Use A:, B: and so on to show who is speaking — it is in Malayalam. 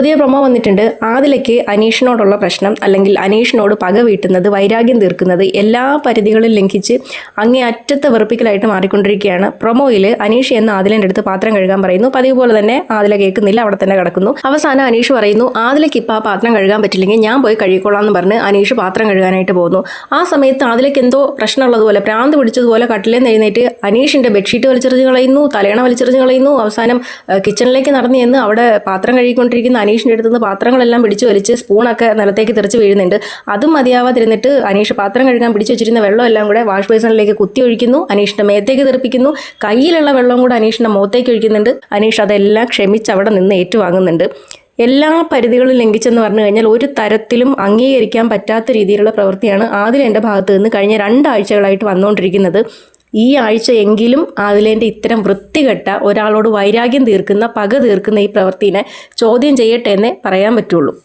A: പുതിയ പ്രൊമോ വന്നിട്ടുണ്ട്. ആദിലയ്ക്ക് അനീഷിനോടുള്ള പ്രശ്നം അല്ലെങ്കിൽ അനീഷിനോട് പക വീട്ടുന്നത് വൈരാഗ്യം തീർക്കുന്നത് എല്ലാ പരിധികളും ലംഘിച്ച് അങ്ങേ അറ്റത്തെ വെറുപ്പിക്കലായിട്ട് മാറിക്കൊണ്ടിരിക്കുകയാണ്. പ്രൊമോയിൽ അനീഷ് എന്ന ആദിലന്റെ അടുത്ത് പാത്രം കഴുകാൻ പറയുന്നു. പതിവ് പോലെ തന്നെ ആദില കേൾക്കുന്നില്ല അവിടെ തന്നെ കിടക്കുന്നു. അവസാനം അനീഷ് പറയുന്നു ആദിലയ്ക്ക് ഇപ്പോൾ ആ പാത്രം കഴുകാൻ പറ്റില്ലെങ്കിൽ ഞാൻ പോയി കഴുകിക്കോളാം എന്ന് പറഞ്ഞ് അനീഷ് പാത്രം കഴുകാനായിട്ട് പോകുന്നു. ആ സമയത്ത് ആദിലയ്ക്ക് എന്തോ പ്രശ്നമുള്ളതുപോലെ പ്രാന്ത് പിടിച്ചതുപോലെ കട്ടിലേന്ന് എഴുന്നേറ്റ് അനീഷിന്റെ ബെഡ്ഷീറ്റ് വലിച്ചെറിഞ്ഞ് കളയുന്നു തലയണ വലിച്ചെറിഞ്ഞ് കളയുന്നു. അവസാനം കിച്ചണിലേക്ക് നടന്നു ചെന്ന് അവിടെ പാത്രം കഴുകിക്കൊണ്ടിരിക്കുന്ന അനീഷിന്റെ അടുത്ത് നിന്ന് പാത്രങ്ങളെല്ലാം പിടിച്ചു വലിച്ച് സ്പൂണൊക്കെ നിലത്തേക്ക് തെറിച്ച് വീഴുന്നുണ്ട്. അതും മതിയാവാതിരുന്നിട്ട് അനീഷ് പാത്രം കഴുകാൻ പിടിച്ചു വെച്ചിരുന്ന വെള്ളം എല്ലാം കൂടെ വാഷ് ബേസിനിലേക്ക് കുത്തി ഒഴിക്കുന്നു. അനീഷിന്റെ മേത്തേക്ക് തെറിപ്പിക്കുന്നു. കയ്യിലുള്ള വെള്ളം കൂടെ അനീഷിന്റെ മുഖത്തേക്ക് ഒഴിക്കുന്നുണ്ട്. അനീഷ് അതെല്ലാം ക്ഷമിച്ച് അവിടെ നിന്ന് ഏറ്റുവാങ്ങുന്നുണ്ട്. എല്ലാ പരിധികളും ലംഘിച്ചെന്ന് പറഞ്ഞു കഴിഞ്ഞാൽ ഒരു തരത്തിലും അംഗീകരിക്കാൻ പറ്റാത്ത രീതിയിലുള്ള പ്രവൃത്തിയാണ് ആദ്യം എന്റെ ഭാഗത്ത് നിന്ന് കഴിഞ്ഞ രണ്ടാഴ്ചകളായിട്ട് വന്നുകൊണ്ടിരിക്കുന്നത്. ഈ ആഴ്ച എങ്കിലും ആദിലേന്റെ ഇത്തരം വൃത്തികെട്ട ഒരാളോട് വൈരാഗ്യം തീർക്കുന്ന പക തീർക്കുന്ന ഈ പ്രവൃത്തിനെ ചോദ്യം ചെയ്യട്ടെ എന്നേ പറയാൻ പറ്റുള്ളൂ.